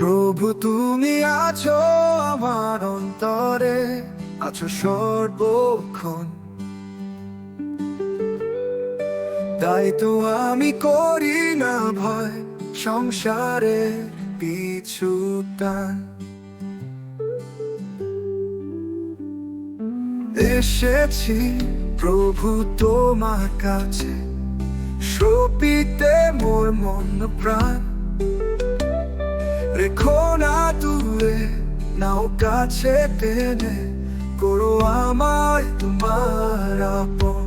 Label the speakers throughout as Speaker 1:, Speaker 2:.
Speaker 1: প্রভু, তুমি আছো আমার অন্তরে, আছো সর্বক্ষণ। তাই তো আমি করি না ভয়, সংসারে পিছু টান। এসেছি প্রভু তোমার কাছে, সপিতে মোর মন প্রাণ। নাও কাছে টেনে করো আমায় তোমার আপন।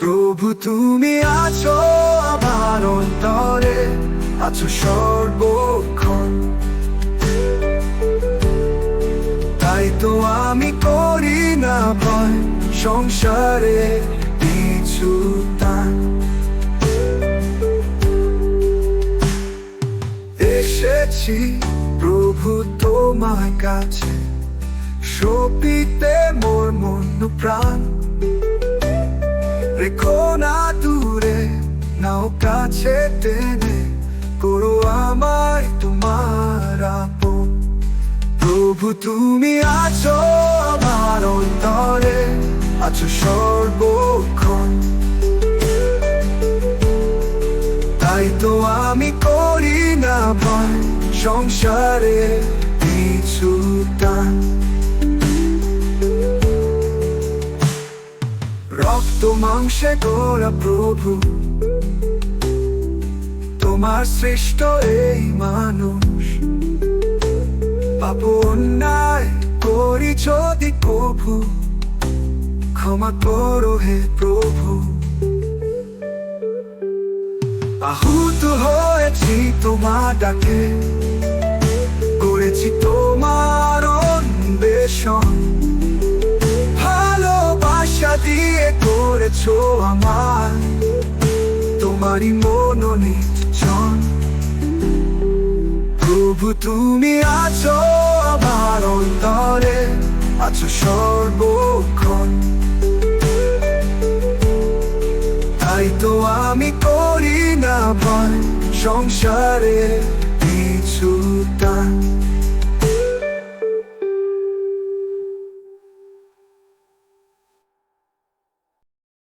Speaker 1: প্রভু, তুমি আছো আমার অন্তরে, আছো সর্বক্ষণ। তাই তো আমি করি না ভয় সংসারে। এসেছি প্রভু তোমার কাছে। সপিতে মোর মন প্রাণ। রেখো না দূরে, নাও কাছে টেনে, করো আমায় তোমার প্রভু তুমি আছো আমার অন্তরে, আছো সর্বক্ষণ। তাই তো আমি করি না ভয়। সংসারে পিছু টান রক্ত মাংসে গোরা প্রভু, তোমার সৃষ্ট এই মানুষ। পাপ অন্যায় করি যদি প্রভু, ক্ষমা করো হে প্রভু। আহুত হয়েছি তোমার ডাকে করেছি তোমার অন্বেষণ। ভালোবাসা দিয়ে করেছ আমার, তোমারই মনোনীত জন প্রভু, তুমি আছো আমার অন্তরে, আছো সর্বক্ষণ। সংসারে কিছু টান